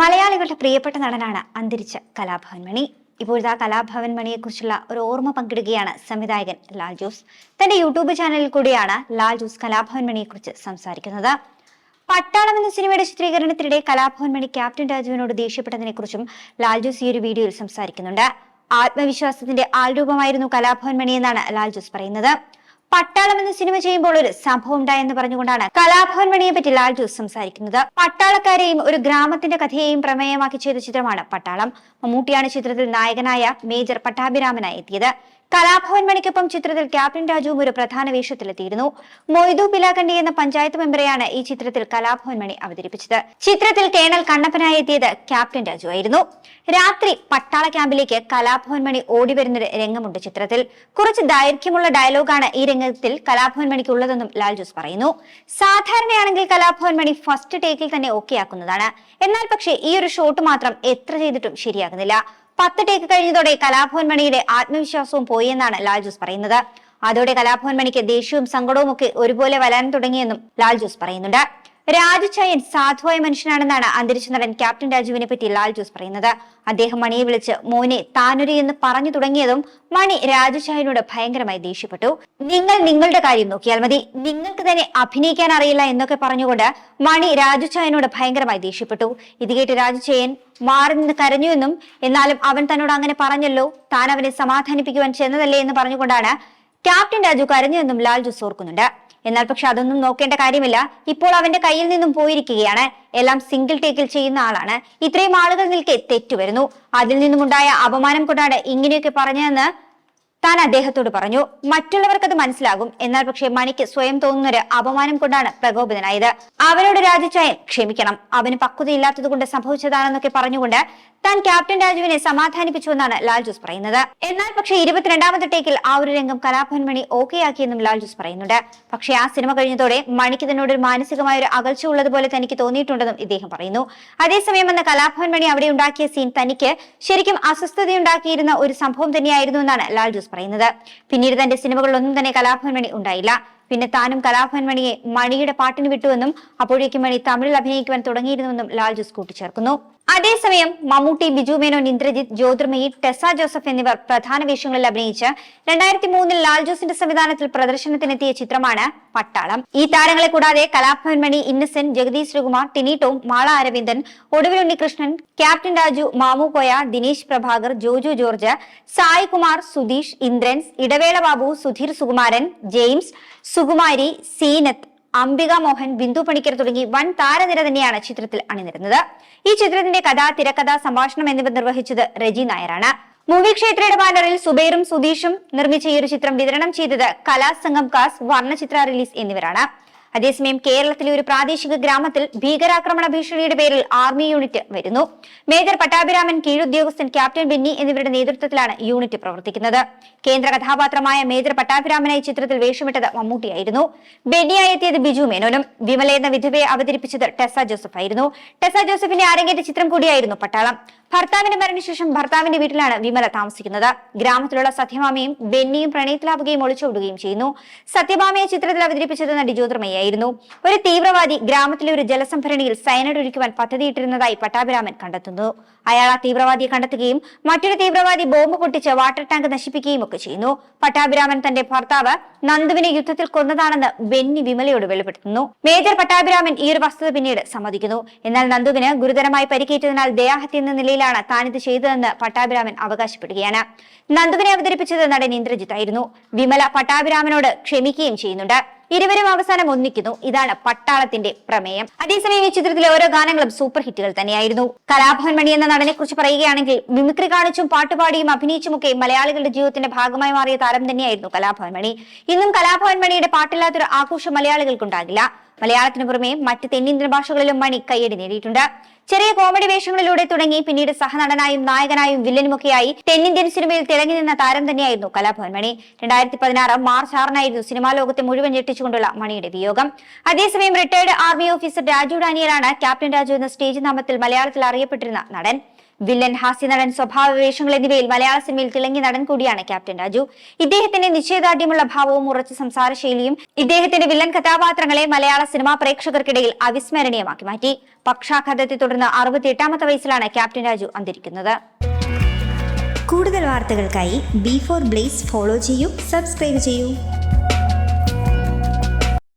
മലയാളികളുടെ പ്രിയപ്പെട്ട നടനാണ് അന്തരിച്ച കലാഭവൻ മണി ഇപ്പോഴത്തെ ആ കലാഭവൻ മണിയെക്കുറിച്ചുള്ള ഒരു ഓർമ്മ പങ്കിടുകയാണ് സംവിധായകൻ ലാൽ ജോസ്. തന്റെ യൂട്യൂബ് ചാനലിൽ കൂടിയാണ് ലാൽ ജോസ് കലാഭവൻ മണിയെക്കുറിച്ച് സംസാരിക്കുന്നത്. പട്ടാളം എന്ന സിനിമയുടെ ചിത്രീകരണത്തിനിടെ കലാഭവൻ മണി ക്യാപ്റ്റൻ രാജുവിനോട് ദേഷ്യപ്പെട്ടതിനെക്കുറിച്ചും ലാൽ ജോസ് ഈ ഒരു വീഡിയോയിൽ സംസാരിക്കുന്നുണ്ട്. ആത്മവിശ്വാസത്തിന്റെ ആൾരൂപമായിരുന്നു കലാഭവൻ മണി എന്നാണ് ലാൽ ജോസ് പറയുന്നത്. പട്ടാളം എന്ന സിനിമ ചെയ്യുമ്പോൾ ഒരു സംഭവം ഉണ്ടായെന്ന് പറഞ്ഞുകൊണ്ടാണ് കലാഭവൻ മണിയെ പറ്റി ലാൽ ജോസ് സംസാരിക്കുന്നത്. പട്ടാളക്കാരെയും ഒരു ഗ്രാമത്തിന്റെ കഥയെയും പ്രമേയമാക്കി ചെയ്ത ചിത്രമാണ് പട്ടാളം. മമ്മൂട്ടിയാണ് ചിത്രത്തിൽ നായകനായ മേജർ പട്ടാഭിരാമനായി എത്തിയത്. കലാഭവൻ മണിക്കൊപ്പം ചിത്രത്തിൽ ക്യാപ്റ്റൻ രാജുവും ഒരു പ്രധാന വേഷത്തിലെത്തിയിരുന്നു. മൊയ്തു പിലാകണ്ടി എന്ന പഞ്ചായത്ത് മെമ്പറെയാണ് ഈ ചിത്രത്തിൽ കലാഭവൻ മണി അവതരിപ്പിച്ചത്. ചിത്രത്തിൽ കേണൽ കണ്ണപ്പനായി എത്തിയത് ക്യാപ്റ്റൻ രാജു ആയിരുന്നു. രാത്രി പട്ടാള ക്യാമ്പിലേക്ക് കലാഭവൻ മണി ഓടി വരുന്നൊരു രംഗമുണ്ട് ചിത്രത്തിൽ. കുറച്ച് ദൈർഘ്യമുള്ള ഡയലോഗാണ് ഈ രംഗത്തിൽ കലാഭവൻ മണിക്ക് ഉള്ളതെന്നും ലാൽ ജോസ് പറയുന്നു. സാധാരണയാണെങ്കിൽ കലാഭവൻ മണി ഫസ്റ്റ് ടേക്കിൽ തന്നെ ഓക്കെ ആക്കുന്നതാണ് എന്നാൽ പക്ഷേ ഈ ഒരു ഷോട്ട് മാത്രം എത്ര ചെയ്തിട്ടും ശരിയാകുന്നില്ല. പത്ത് ടേക്ക് കഴിഞ്ഞതോടെ കലാഭവൻ മണിയുടെ ആത്മവിശ്വാസവും പോയി എന്നാണ് ലാൽ ജോസ് പറയുന്നത്. അതോടെ കലാഭവൻ മണിക്ക് ദേഷ്യവും സങ്കടവും ഒക്കെ ഒരുപോലെ വരാൻ തുടങ്ങിയെന്നും ലാൽജോസ് പറയുന്നുണ്ട്. രാജു ചയൻ സാധുവായ മനുഷ്യനാണെന്നാണ് അന്തരിച്ച നടൻ ക്യാപ്റ്റൻ രാജുവിനെ പറ്റി ലാൽ ജോസ് പറയുന്നത്. അദ്ദേഹം മണിയെ വിളിച്ച് മോനെ താനൊരു എന്ന് പറഞ്ഞു തുടങ്ങിയതും മണി രാജു ചായനോട് ഭയങ്കരമായി ദേഷ്യപ്പെട്ടു. നിങ്ങൾ നിങ്ങളുടെ കാര്യം നോക്കിയാൽ മതി. നിങ്ങൾക്ക് തന്നെ അഭിനയിക്കാൻ അറിയില്ല എന്നൊക്കെ പറഞ്ഞുകൊണ്ട് മണി രാജു ചായനോട് ഭയങ്കരമായി ദേഷ്യപ്പെട്ടു. ഇത് കേട്ട് രാജു ചയൻ മാറി നിന്ന് കരഞ്ഞുവെന്നും എന്നാലും അവൻ തന്നോട് അങ്ങനെ പറഞ്ഞല്ലോ താൻ അവനെ സമാധാനിപ്പിക്കുവാൻ ചെന്നതല്ലേ എന്ന് പറഞ്ഞുകൊണ്ടാണ് ക്യാപ്റ്റൻ രാജു കരഞ്ഞതെന്നും ലാൽ ജോസ് ഓർക്കുന്നുണ്ട്. എന്നാൽ പക്ഷെ അതൊന്നും നോക്കേണ്ട കാര്യമില്ല. ഇപ്പോൾ അവന്റെ കയ്യിൽ നിന്നും പോയിരിക്കുകയാണ്. എല്ലാം സിംഗിൾ ടേക്കിൽ ചെയ്യുന്ന ആളാണ്. ഇത്രയും ആളുകൾ നിൽക്കെ തെറ്റുവരുന്നു. അതിൽ നിന്നുമുണ്ടായ അപമാനം കൊണ്ടാണ് ഇങ്ങനെയൊക്കെ പറഞ്ഞതെന്ന് താൻ അദ്ദേഹത്തോട് പറഞ്ഞു മറ്റുള്ളവർക്ക് അത് മനസ്സിലാകും. എന്നാൽ പക്ഷേ മണിക്ക് സ്വയം തോന്നുന്നൊരു അപമാനം കൊണ്ടാണ് പ്രകോപിതനായത്. അവരോട് രാജിച്ചായൻ ക്ഷമിക്കണം. അവന് പക്വതയില്ലാത്തത് കൊണ്ട് സംഭവിച്ചതാണെന്നൊക്കെ പറഞ്ഞുകൊണ്ട് താൻ ക്യാപ്റ്റൻ രാജുവിനെ സമാധാനിപ്പിച്ചുവെന്നാണ് ലാൽ ജോസ് പറയുന്നത്. എന്നാൽ പക്ഷേ ഇരുപത്തിരണ്ടാമത്തെ ടേക്കിൽ ആ ഒരു രംഗം കലാഭവൻ മണി ഓക്കെ ആക്കിയെന്നും ലാൽ ജോസ് പറയുന്നുണ്ട്. പക്ഷേ ആ സിനിമ കഴിഞ്ഞതോടെ മണിക്ക് തന്നോട് ഒരു മാനസികമായ ഒരു അകൽച്ച ഉള്ളതുപോലെ തനിക്ക് തോന്നിയിട്ടുണ്ടെന്നും ഇദ്ദേഹം പറയുന്നു. അതേസമയം എന്ന കലാഭവൻ മണി അവിടെ ഉണ്ടാക്കിയ സീൻ തനിക്ക് ശരിക്കും അസ്വസ്ഥതയുണ്ടാക്കിയിരുന്ന ഒരു സംഭവം തന്നെയായിരുന്നു എന്നാണ് ലാൽ ജോസ് പറയുന്നത്. പിന്നീട് തന്റെ സിനിമകളിലൊന്നും തന്നെ കലാഭവൻ മണി ഉണ്ടായില്ല. പിന്നെ താനും കലാഭവൻ മണിയെ മണിയുടെ പാട്ടിന് വിട്ടുവെന്നും അപ്പോഴേക്കും മണി തമിഴിൽ അഭിനയിക്കുവാൻ തുടങ്ങിയിരുന്നുവെന്നും ലാൽ ജോസ് കൂട്ടിച്ചേർക്കുന്നു. അതേസമയം മമ്മൂട്ടി ബിജു മേനോൻ ഇന്ദ്രജിത്ത് ജ്യോതിർമയി ടെസ ജോസഫ് എന്നിവർ പ്രധാന വേഷങ്ങളിൽ അഭിനയിച്ച് രണ്ടായിരത്തി മൂന്നിൽ ലാൽ ജോസിന്റെ സംവിധാനത്തിൽ പ്രദർശനത്തിനെത്തിയ ചിത്രമാണ് പട്ടാളം. ഈ താരങ്ങളെ കൂടാതെ Kalabhavan Mani Innocent Jagadish Sreekumar Tini Tom Mala Aravindan Oduvil Unnikrishnan captain Raju Mamu Koya Dinesh Prabhakar Joju George Sai Kumar Sudheesh Indrans Idavela Babu Sudheer Sukumaran James Sukumari Zeenath Ambika Mohan Bindu Panicker തുടങ്ങി വൻ താരനിര തന്നെയാണ് ചിത്രത്തിൽ അണിനിരുന്നത്. ഈ ചിത്രത്തിന്റെ കഥ തിരക്കഥ സംഭാഷണം എന്നിവ നിർവഹിച്ചത് റെജി നായരാണ്. മൂവി ക്ഷേത്രയുടെ ബാനറിൽ സുബൈറും സുധീഷും നിർമ്മിച്ച ഈ ഒരു ചിത്രം വിതരണം ചെയ്തത് കലാസംഘം കാസ് വർണചിത്ര റിലീസ് എന്നിവരാണ്. അതേസമയം കേരളത്തിലെ ഒരു പ്രാദേശിക ഗ്രാമത്തിൽ ഭീകരാക്രമണ ഭീഷണിയുടെ പേരിൽ ആർമി യൂണിറ്റ് വരുന്നു. മേജർ പട്ടാഭിരാമൻ കീഴുദ്യോഗസ്ഥൻ ക്യാപ്റ്റൻ ബെന്നി എന്നിവരുടെ നേതൃത്വത്തിലാണ് യൂണിറ്റ് പ്രവർത്തിക്കുന്നത്. കേന്ദ്ര കഥാപാത്രമായ മേജർ പട്ടാഭിരാമനായി ചിത്രത്തിൽ വേഷമിട്ടത് മമ്മൂട്ടിയായിരുന്നു. ബെന്നിയായി എത്തിയത് ബിജു മേനോനും. വിമല എന്ന വിധവയെ അവതരിപ്പിച്ചത് ടെസ ജോസഫ് ആയിരുന്നു ടെസ ജോസഫിന്റെ അരങ്ങേറ്റ ചിത്രം കൂടിയായിരുന്നു പട്ടാളം. ഭർത്താവിന്റെ മരണശേഷം ഭർത്താവിന്റെ വീട്ടിലാണ് വിമല താമസിക്കുന്നത്. ഗ്രാമത്തിലുള്ള സത്യഭാമയും ബെന്നിയും പ്രണയത്തിലാവുകയും ഒളിച്ചോടുകയും ചെയ്യുന്നു. സത്യഭാമയെ ചിത്രത്തിൽ അവതരിപ്പിച്ചത് നടി ജ്യോതിർമയായിരുന്നു ഒരു തീവ്രവാദി ഗ്രാമത്തിലെ ഒരു ജലസംഭരണിയിൽ സയനൈഡ് ഒരുക്കുവാൻ പദ്ധതിയിട്ടിരുന്നതായി പട്ടാഭിരാമൻ കണ്ടെത്തുന്നു. അയാൾ ആ തീവ്രവാദിയെ കണ്ടെത്തുകയും മറ്റൊരു തീവ്രവാദി ബോംബ് പൊട്ടിച്ച് വാട്ടർ ടാങ്ക് നശിപ്പിക്കുകയും ഒക്കെ ചെയ്യുന്നു. പട്ടാഭിരാമൻ തന്റെ ഭർത്താവ് നന്ദുവിനെ യുദ്ധത്തിൽ കൊന്നതാണെന്ന് ബെന്നി വിമലയോട് വെളിപ്പെടുത്തുന്നു. മേജർ പട്ടാഭിരാമൻ ഈ ഒരു വസ്തുത പിന്നീട് സമ്മതിക്കുന്നു. എന്നാൽ നന്ദുവിന് ഗുരുതരമായി പരിക്കേറ്റതിനാൽ ദയാഹത്യ എന്ന നിലയിലാണ് താനിത് ചെയ്തതെന്ന് പട്ടാഭിരാമൻ അവകാശപ്പെടുകയാണ്. നന്ദുവിനെ അവതരിപ്പിച്ചത് നടൻ ഇന്ദ്രജിത്ത് ആയിരുന്നു വിമല പട്ടാഭിരാമനോട് ക്ഷമിക്കുകയും ചെയ്യുന്നുണ്ട്. ഇരുവരും അവസാനം ഒന്നിക്കുന്നു. ഇതാണ് പട്ടാളത്തിന്റെ പ്രമേയം. അതേസമയം ഈ ചിത്രത്തിലെ ഓരോ ഗാനങ്ങളും സൂപ്പർ ഹിറ്റുകൾ തന്നെയായിരുന്നു. കലാഭവൻ മണി എന്ന നടനെ കുറിച്ച് പറയുകയാണെങ്കിൽ മിമിക്രി കാണിച്ചും പാട്ടുപാടിയും അഭിനയിച്ചുമൊക്കെ മലയാളികളുടെ ജീവിതത്തിന്റെ ഭാഗമായി മാറിയ താരം തന്നെയായിരുന്നു കലാഭവൻ മണി. ഇന്നും കലാഭവൻ മണിയുടെ പാട്ടില്ലാത്തൊരു ആഘോഷം മലയാളികൾക്കുണ്ടാകില്ല. മലയാളത്തിന് പുറമെ മറ്റ് തെന്നിന്ത്യൻ ഭാഷകളിലും മണി കയ്യടി നേടിയിട്ടുണ്ട്. ചെറിയ കോമഡി വേഷങ്ങളിലൂടെ തുടങ്ങി പിന്നീട് സഹനടനായും നായകനായും വില്ലനുമൊക്കെയായി തെന്നിന്ത്യൻ സിനിമയിൽ തിളങ്ങി നിന്ന താരം തന്നെയായിരുന്നു കലാഭവൻ മണി. രണ്ടായിരത്തി പതിനാറ് മാർച്ച് ആറിനായിരുന്നു സിനിമാ ലോകത്തെ മുഴുവൻ ഞെട്ടിച്ചുകൊണ്ടുള്ള മണിയുടെ വിയോഗം. അതേസമയം റിട്ടയർഡ് ആർമി ഓഫീസർ രാജു ഡാനിയലാണ് ക്യാപ്റ്റൻ രാജു എന്ന സ്റ്റേജ് നാമത്തിൽ മലയാളത്തിൽ അറിയപ്പെട്ടിരുന്ന നടൻ. വില്ലൻ ഹാസ്യ നടൻ സ്വഭാവ വേഷങ്ങൾ എന്നിവയിൽ മലയാള സിനിമയിൽ തിളങ്ങിയ നടൻ കൂടിയാണ് ക്യാപ്റ്റൻ രാജു. ഇദ്ദേഹത്തിന്റെ നിശ്ചയദാർഢ്യമുള്ള ഭാവവും ഉറച്ച സംസാര ശൈലിയും ഇദ്ദേഹത്തിന്റെ വില്ലൻ കഥാപാത്രങ്ങളെ മലയാള സിനിമാ പ്രേക്ഷകർക്കിടയിൽ അവിസ്മരണീയമാക്കി മാറ്റി. പക്ഷാഘാതത്തെ തുടർന്ന് അറുപത്തി എട്ടാമത്തെ വയസ്സിലാണ് ക്യാപ്റ്റൻ രാജു അന്തരിക്കുന്നത്. കൂടുതൽ വാർത്തകൾക്കായി ബി ഫോർ ബ്ലേസ് ഫോളോ ചെയ്യൂ സബ്സ്ക്രൈബ് ചെയ്യൂ.